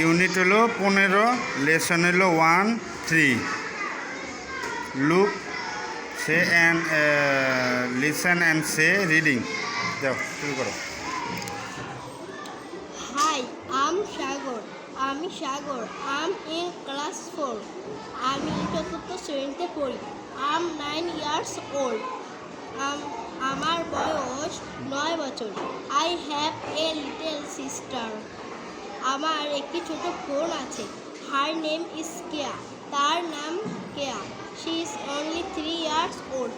Unit হলো পনেরো, lesson হলো one, three. Look say and listen and say reading. যাও, শুরু করো। Hi, I'm Sagar. আমি Sagar. I'm in class four আমি চতুর্থ শ্রেণীতে পড়ি। আম নাইন ইয়ার্স ওল্ড আমার বয়স নয় বছর। I have a little sister আমার একটি ছোট বোন আছে। হার নেম ইজ কেয়া তার নাম Keya she is only three years old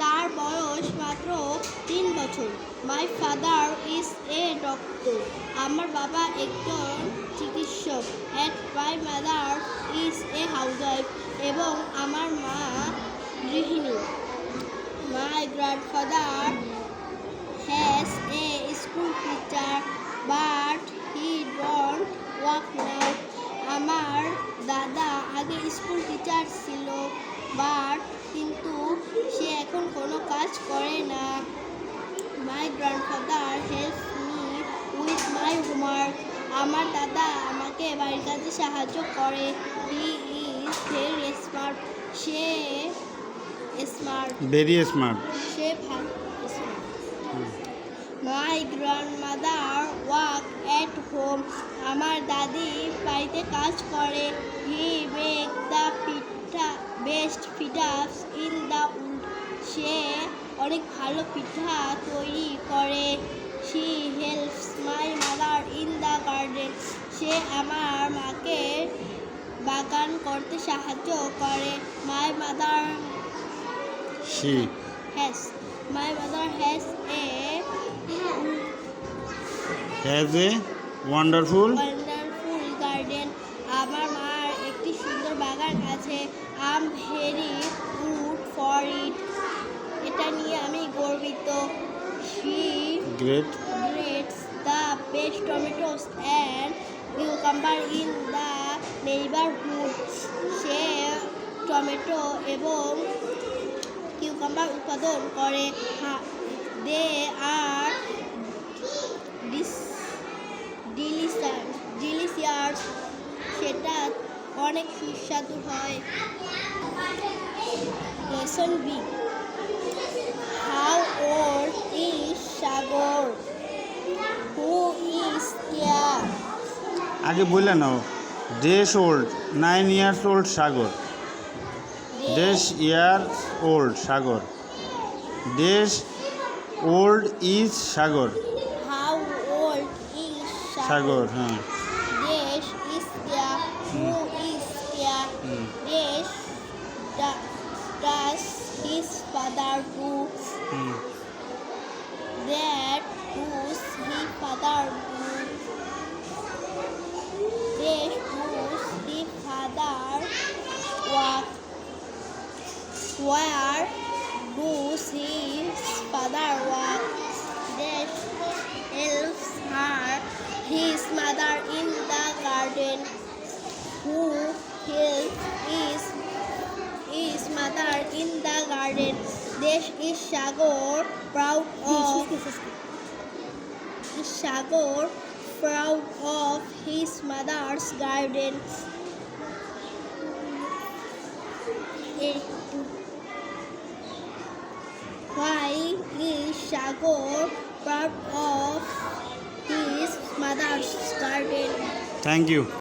তার বয়স মাত্র তিন বছর। My father is a doctor আমার বাবা একজন চিকিৎসক। At my mother is a housewife এবং আমার মা গৃহিণী। মাই গ্র্যান্ডফাদার আগে স্কুল টিচার ছিল বাট কিন্তু সে এখন কোনো কাজ করে না। My grandfather help me with my homework আমার দাদা আমাকে বাড়ির কাজে সাহায্য করে। He is very smart say smart very smart my grandmother work at home আমার দাদি বাড়িতে কাজ করে। He make the pitha best pithas in the world সে অনেক ভালো পিঠা তৈরি করে। She helps my mother in the garden সে আমার মাকে বাগান করতে সাহায্য করে। My mother she has my mother has a has a wonderful wonderful garden. আমার মার একটি সুন্দর বাগান আছে I'm very good for it এটা নিয়ে আমি গর্বিত। She great greats the best tomatoes and cucumber in the neighbourhood say tomato এবং কিউকাম্বার উৎপাদন করে। দে আর ডিলিশিয়াস ডিলিশিয়াস সেটা অনেক সুস্বাদু হয়। Lesson B how old is Sagar. Who is care আগে বললে now does old nine years old Sagar. Does year old Sagar. Does old is Sagar how old is Sagar হ্যাঁ দেশ ইজ কেয়ার who is hmm. দেশ does his father do hmm that whose he father that whose he father work where does his father Desh is Sagar proud of is proud of his mother's garden. Why is Sagar proud of his mother's garden? Thank you.